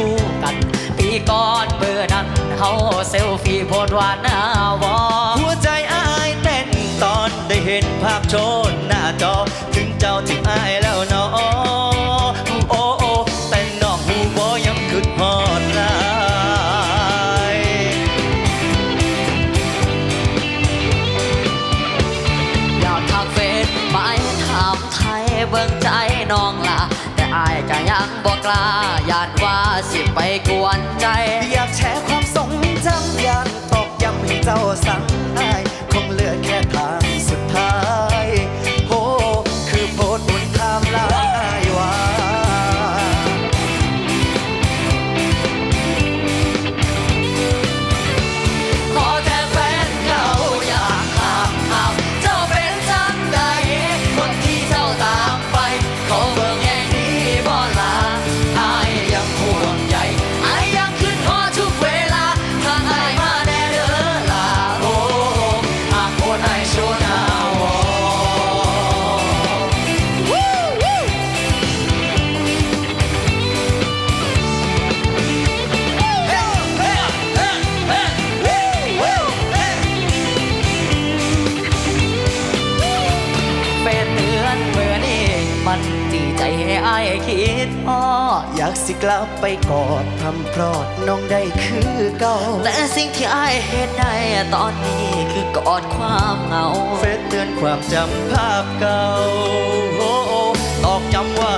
คู่กัน ปีก่อนเบอร์นั้นเฮาเซลฟี่โพสต์หวานน้าวอหัวใจอายเต้นตอนได้เห็นภาพโชนหน้าจอ ถึงเจ้าถึงอายแล้วเนาะโอ้โอ้แต่น้องหูบ่ยังคือฮอดหลายอยากทักเฟซไปถามไทยเบิ่งใจน้องล่ะ อายก็ยังบอกกล้าย่านว่าสิไปกวนใจ อยากแชร์ความทรงจำอยากตอกย้ำให้เจ้าสั่ง มันจีใจให้อายคิดอ้ออยากสิกลับไปกอดทำพรอดน้องได้คือเก่าแต่สิ่งที่อายเห็นได้ตอนนี้คือกอดความเหงาเฟซเตือนความจำภาพเก่าโอ้โอ้ตอกย้ำว่า